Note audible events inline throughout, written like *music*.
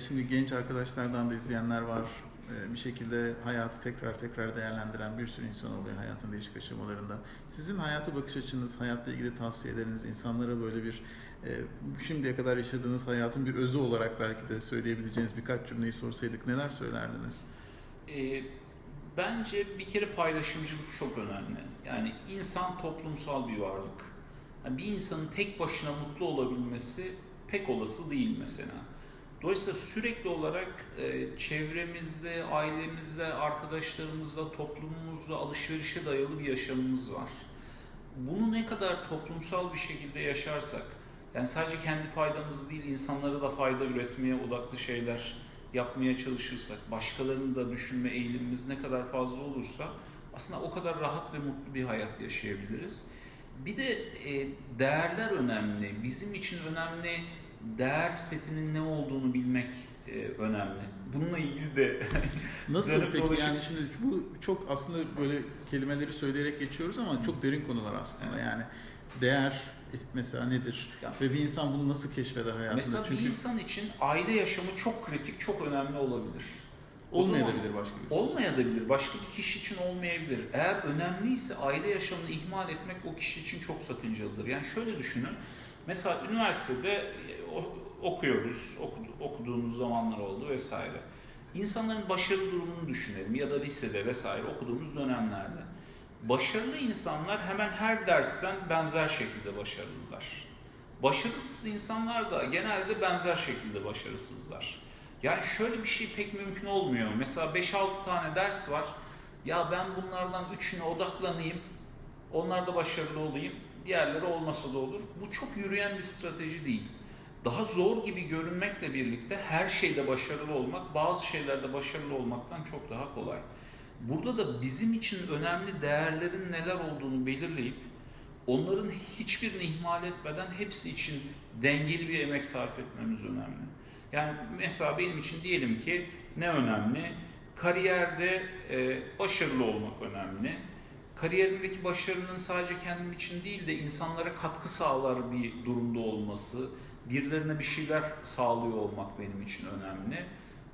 şimdi genç arkadaşlardan da izleyenler var. E, bir şekilde hayatı tekrar tekrar değerlendiren bir sürü insan oluyor hayatın değişik aşamalarında. Sizin hayata bakış açınız, hayatla ilgili tavsiyeleriniz, insanlara böyle bir e, şimdiye kadar yaşadığınız hayatın bir özü olarak belki de söyleyebileceğiniz birkaç cümleyi sorsaydık neler söylerdiniz? E, bence bir kere paylaşımcılık çok önemli. Yani insan toplumsal bir varlık. Yani bir insanın tek başına mutlu olabilmesi pek olası değil mesela. Dolayısıyla sürekli olarak e, çevremizde, ailemizde, arkadaşlarımızla, toplumumuzla alışverişe dayalı bir yaşamımız var. Bunu ne kadar toplumsal bir şekilde yaşarsak, yani sadece kendi faydamız değil, insanlara da fayda üretmeye odaklı şeyler yapmaya çalışırsak, başkalarını da düşünme eğilimimiz ne kadar fazla olursa aslında o kadar rahat ve mutlu bir hayat yaşayabiliriz. Bir de e, değerler önemli. Bizim için önemli değer setinin ne olduğunu bilmek e, önemli. Bununla ilgili de *laughs* Nasıl peki dolaşıp- yani şimdi bu çok aslında böyle kelimeleri söyleyerek geçiyoruz ama çok derin konular aslında Evet. yani değer mesela nedir Ya- ve bir insan bunu nasıl keşfeder hayatında mesela çünkü bir insan için aile yaşamı çok kritik, çok önemli olabilir. Olmayabilir başka bir şey. Olmayabilir, başka bir kişi için olmayabilir. Eğer önemliyse aile yaşamını ihmal etmek o kişi için çok sakıncalıdır. Yani şöyle düşünün, mesela üniversitede okuyoruz, okudu- okuduğumuz zamanlar oldu vesaire. İnsanların başarı durumunu düşünelim ya da lisede vesaire okuduğumuz dönemlerde. Başarılı insanlar hemen her dersten benzer şekilde başarılılar. Başarısız insanlar da genelde benzer şekilde başarısızlar. Yani şöyle bir şey pek mümkün olmuyor. Mesela 5-6 tane ders var. Ya ben bunlardan üçüne odaklanayım. Onlarda başarılı olayım. Diğerleri olmasa da olur. Bu çok yürüyen bir strateji değil. Daha zor gibi görünmekle birlikte her şeyde başarılı olmak, bazı şeylerde başarılı olmaktan çok daha kolay. Burada da bizim için önemli değerlerin neler olduğunu belirleyip onların hiçbirini ihmal etmeden hepsi için dengeli bir emek sarf etmemiz önemli. Yani mesela benim için diyelim ki ne önemli? Kariyerde e, başarılı olmak önemli. Kariyerimdeki başarının sadece kendim için değil de insanlara katkı sağlar bir durumda olması, birilerine bir şeyler sağlıyor olmak benim için önemli.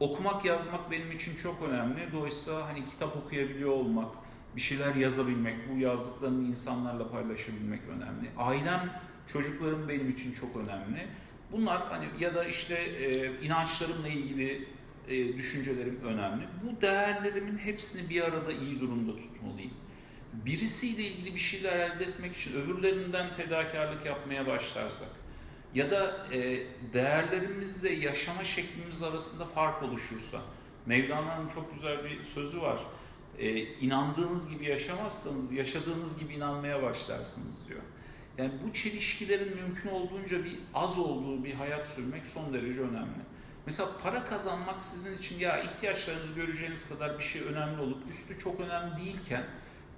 Okumak, yazmak benim için çok önemli. Dolayısıyla hani kitap okuyabiliyor olmak, bir şeyler yazabilmek, bu yazdıklarını insanlarla paylaşabilmek önemli. Ailem, çocuklarım benim için çok önemli. Bunlar hani ya da işte e, inançlarımla ilgili e, düşüncelerim önemli. Bu değerlerimin hepsini bir arada iyi durumda tutmalıyım. Birisiyle ilgili bir şeyler elde etmek için öbürlerinden fedakarlık yapmaya başlarsak ya da e, değerlerimizle yaşama şeklimiz arasında fark oluşursa Mevlana'nın çok güzel bir sözü var. E, inandığınız gibi yaşamazsanız yaşadığınız gibi inanmaya başlarsınız diyor. Yani bu çelişkilerin mümkün olduğunca bir az olduğu bir hayat sürmek son derece önemli. Mesela para kazanmak sizin için ya ihtiyaçlarınızı göreceğiniz kadar bir şey önemli olup üstü çok önemli değilken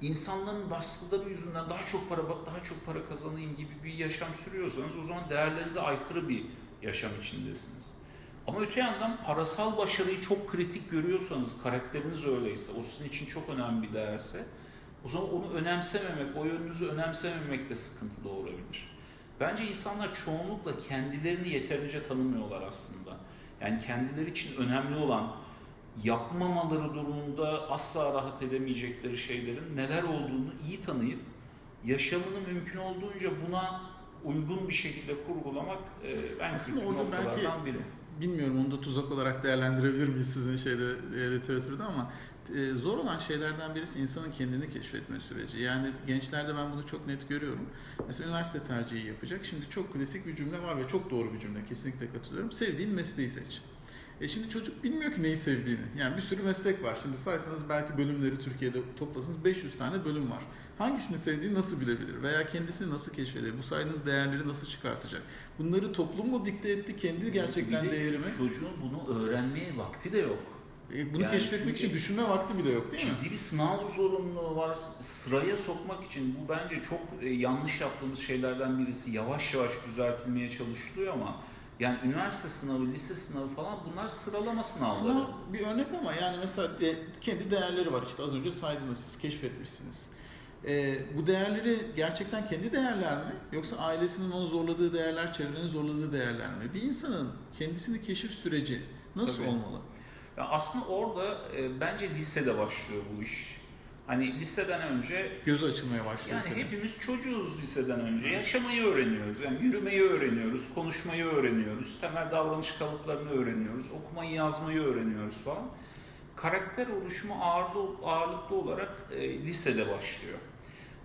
insanların baskıları yüzünden daha çok para daha çok para kazanayım gibi bir yaşam sürüyorsanız o zaman değerlerinize aykırı bir yaşam içindesiniz. Ama öte yandan parasal başarıyı çok kritik görüyorsanız, karakteriniz öyleyse, o sizin için çok önemli bir değerse, o zaman onu önemsememek, o yönünüzü önemsememek de sıkıntı doğurabilir. Bence insanlar çoğunlukla kendilerini yeterince tanımıyorlar aslında. Yani kendileri için önemli olan, yapmamaları durumunda asla rahat edemeyecekleri şeylerin neler olduğunu iyi tanıyıp, yaşamını mümkün olduğunca buna uygun bir şekilde kurgulamak e, en Aslında orada belki- biri. bilmiyorum onu da tuzak olarak değerlendirebilir miyiz sizin şeyde e, literatürde ama e, zor olan şeylerden birisi insanın kendini keşfetme süreci. Yani gençlerde ben bunu çok net görüyorum. Mesela üniversite tercihi yapacak. Şimdi çok klasik bir cümle var ve çok doğru bir cümle. Kesinlikle katılıyorum. Sevdiğin mesleği seç. E şimdi çocuk bilmiyor ki neyi sevdiğini. Yani bir sürü meslek var. Şimdi saysanız belki bölümleri Türkiye'de toplasanız 500 tane bölüm var. Hangisini sevdiğini nasıl bilebilir? Veya kendisini nasıl keşfedebilir? Bu saydığınız değerleri nasıl çıkartacak? Bunları toplum mu dikte etti? Kendi gerçekten Bir de değeri mi? Çocuğun bunu öğrenmeye vakti de yok. E, Bunu Yani keşfetmek için düşünme vakti bile yok değil mi? Ciddi bir sınav zorunluluğu var. Sıraya sokmak için bu bence çok e, yanlış yaptığımız şeylerden birisi. Yavaş yavaş düzeltilmeye çalışılıyor ama yani üniversite sınavı, lise sınavı falan bunlar sıralama sınavları. Sınav bir örnek ama yani mesela de- kendi değerleri var işte az önce saydınız siz keşfetmişsiniz. E, bu değerleri gerçekten kendi değerler mi? Yoksa ailesinin onu zorladığı değerler, çevrenin zorladığı değerler mi? Bir insanın kendisini keşif süreci Nasıl Tabii. olmalı? Ya aslında orada e, bence lisede başlıyor bu iş. Hani liseden önce Gözü açılmaya başlıyor yani senin. hepimiz çocuğuz liseden önce. Yaşamayı öğreniyoruz. Yani yürümeyi öğreniyoruz, konuşmayı öğreniyoruz, temel davranış kalıplarını öğreniyoruz, okumayı yazmayı öğreniyoruz falan. Karakter oluşumu ağırlı, ağırlıklı olarak e, lisede başlıyor.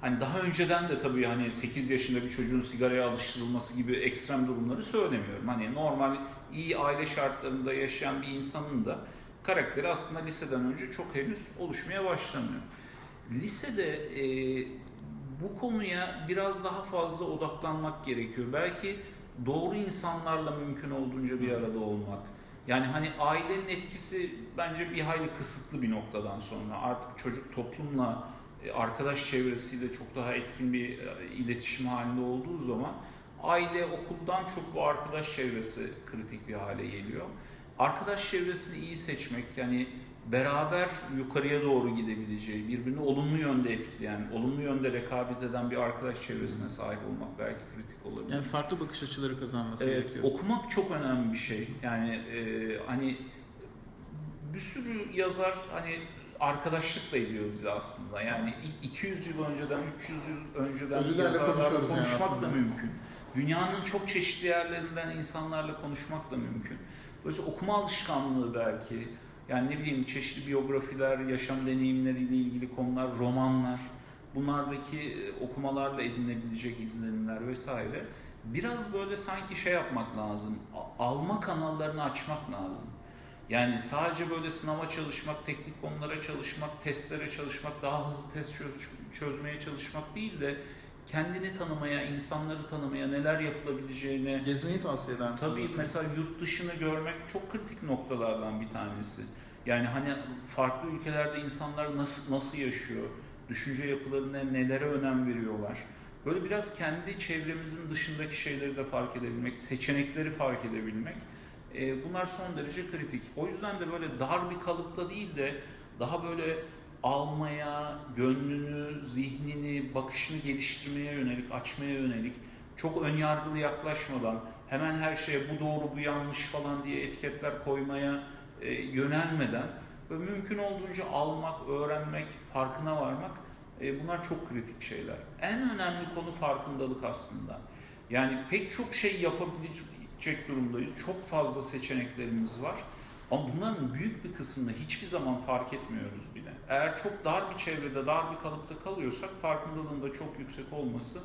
Hani daha önceden de tabii hani 8 yaşında bir çocuğun sigaraya alıştırılması gibi ekstrem durumları söylemiyorum. Hani normal iyi aile şartlarında yaşayan bir insanın da karakteri aslında liseden önce çok henüz oluşmaya başlamıyor. Lisede e, bu konuya biraz daha fazla odaklanmak gerekiyor. Belki doğru insanlarla mümkün olduğunca bir arada olmak. Yani hani ailenin etkisi bence bir hayli kısıtlı bir noktadan sonra. Artık çocuk toplumla, e, arkadaş çevresiyle çok daha etkin bir e, iletişim halinde olduğu zaman aile okuldan çok bu arkadaş çevresi kritik bir hale geliyor. Arkadaş çevresini iyi seçmek yani beraber yukarıya doğru gidebileceği, birbirini olumlu yönde etkileyen, olumlu yönde rekabet eden bir arkadaş çevresine sahip olmak belki kritik olabilir. Yani farklı bakış açıları kazanması Evet, gerekiyor. okumak çok önemli bir şey. Yani e, hani bir sürü yazar hani arkadaşlık da ediyor bize aslında. Yani i- 200 yıl önceden, 300 yıl önceden Ölülerle yazarlarla yani konuşmak aslında. da mümkün. Dünyanın çok çeşitli yerlerinden insanlarla konuşmak da mümkün. Dolayısıyla okuma alışkanlığı belki, yani ne bileyim çeşitli biyografiler, yaşam deneyimleriyle ilgili konular, romanlar, bunlardaki e, okumalarla edinebilecek izlenimler vesaire. Biraz böyle sanki şey yapmak lazım, alma kanallarını açmak lazım. Yani sadece böyle sınava çalışmak, teknik konulara çalışmak, testlere çalışmak, daha hızlı test çöz- çözmeye çalışmak değil de kendini tanımaya, insanları tanımaya, neler yapılabileceğine, Gezmeyi tavsiye eder misiniz? Tabii mesela yurt dışını görmek çok kritik noktalardan bir tanesi. Yani hani farklı ülkelerde insanlar nasıl, nasıl yaşıyor, düşünce yapıları ne, nelere önem veriyorlar. Böyle biraz kendi çevremizin dışındaki şeyleri de fark edebilmek, seçenekleri fark edebilmek. e, bunlar son derece kritik. O yüzden de böyle dar bir kalıpta değil de daha böyle almaya, gönlünü, zihnini, bakışını geliştirmeye yönelik, açmaya yönelik çok önyargılı yaklaşmadan hemen her şeye bu doğru bu yanlış falan diye etiketler koymaya e, yönelmeden ve mümkün olduğunca almak, öğrenmek, farkına varmak e, bunlar çok kritik şeyler. En önemli konu farkındalık aslında. Yani pek çok şey yapabilecek durumdayız. Çok fazla seçeneklerimiz var. Ama bunların büyük bir kısmını hiçbir zaman fark etmiyoruz bile. Eğer çok dar bir çevrede, dar bir kalıpta kalıyorsak farkındalığın da çok yüksek olması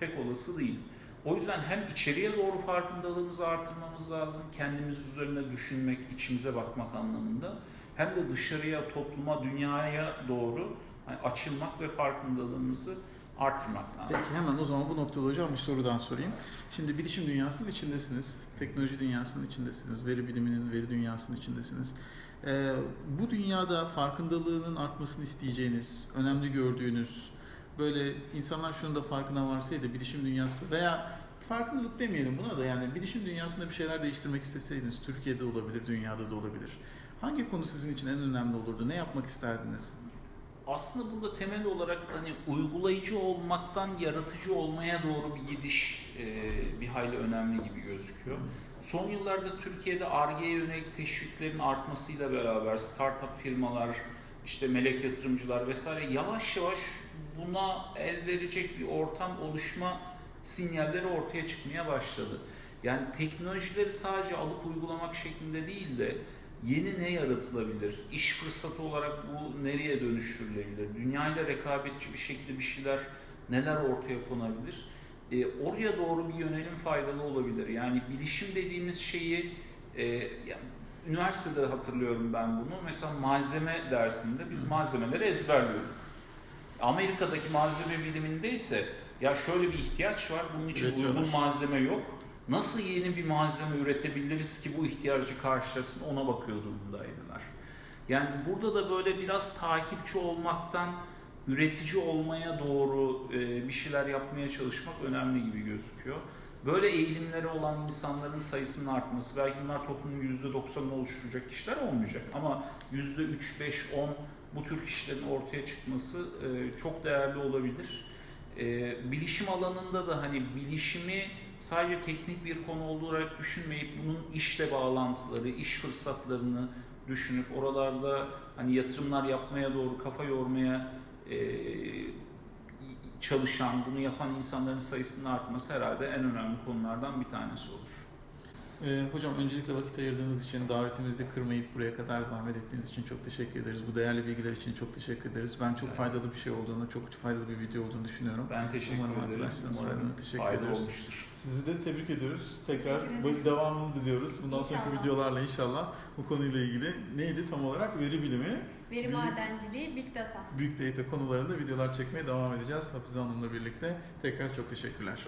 pek olası değil. O yüzden hem içeriye doğru farkındalığımızı artırmamız lazım, kendimiz üzerine düşünmek, içimize bakmak anlamında. Hem de dışarıya, topluma, dünyaya doğru hani açılmak ve farkındalığımızı artırmak lazım. Peki hemen o zaman bu noktada hocam bir sorudan sorayım. Şimdi bilişim dünyasının içindesiniz, teknoloji dünyasının içindesiniz, veri biliminin, veri dünyasının içindesiniz. Ee, bu dünyada farkındalığının artmasını isteyeceğiniz, önemli gördüğünüz, böyle insanlar şunun da farkına varsaydı bilişim dünyası veya farkındalık demeyelim buna da yani bilişim dünyasında bir şeyler değiştirmek isteseydiniz, Türkiye'de olabilir, dünyada da olabilir. Hangi konu sizin için en önemli olurdu? Ne yapmak isterdiniz? Aslında burada temel olarak hani uygulayıcı olmaktan yaratıcı olmaya doğru bir gidiş e, bir hayli önemli gibi gözüküyor. Son yıllarda Türkiye'de Ar-Ge'ye yönelik teşviklerin artmasıyla beraber startup firmalar, işte melek yatırımcılar vesaire yavaş yavaş buna el verecek bir ortam oluşma sinyalleri ortaya çıkmaya başladı. Yani teknolojileri sadece alıp uygulamak şeklinde değil de yeni ne yaratılabilir? İş fırsatı olarak bu nereye dönüştürülebilir? Dünyayla rekabetçi bir şekilde bir şeyler neler ortaya konabilir? E, oraya doğru bir yönelim faydalı olabilir. Yani bilişim dediğimiz şeyi e, ya, üniversitede hatırlıyorum ben bunu. Mesela malzeme dersinde biz malzemeleri ezberliyorduk. Amerika'daki malzeme biliminde ise ya şöyle bir ihtiyaç var, bunun için uygun malzeme yok. Nasıl yeni bir malzeme üretebiliriz ki bu ihtiyacı karşılasın ona bakıyor durumdaydılar. Yani burada da böyle biraz takipçi olmaktan üretici olmaya doğru e, bir şeyler yapmaya çalışmak önemli gibi gözüküyor. Böyle eğilimleri olan insanların sayısının artması, belki bunlar toplumun %90'ını oluşturacak kişiler olmayacak ama %3, 5, 10 bu tür kişilerin ortaya çıkması e, çok değerli olabilir. E, bilişim alanında da hani bilişimi sadece teknik bir konu olarak düşünmeyip bunun işle bağlantıları, iş fırsatlarını düşünüp oralarda hani yatırımlar yapmaya doğru kafa yormaya e, çalışan, bunu yapan insanların sayısının artması herhalde en önemli konulardan bir tanesi olur. Ee, hocam öncelikle vakit ayırdığınız için, davetimizi kırmayıp buraya kadar zahmet ettiğiniz için çok teşekkür ederiz. Bu değerli bilgiler için çok teşekkür ederiz. Ben çok Evet. faydalı bir şey olduğunu, çok faydalı bir video olduğunu düşünüyorum. Ben teşekkür Umarım ederim. Umarım faydalı. Teşekkür fayda ederiz. olmuştur. Sizi de tebrik ediyoruz. Tekrar bu devamını diliyoruz. Bundan sonraki İnşallah. videolarla inşallah bu konuyla ilgili neydi tam olarak? Veri bilimi, Veri Bilgi- madenciliği, Big Data. Big Data konularında videolar çekmeye devam edeceğiz. Hafize Hanım'la birlikte. Tekrar çok teşekkürler.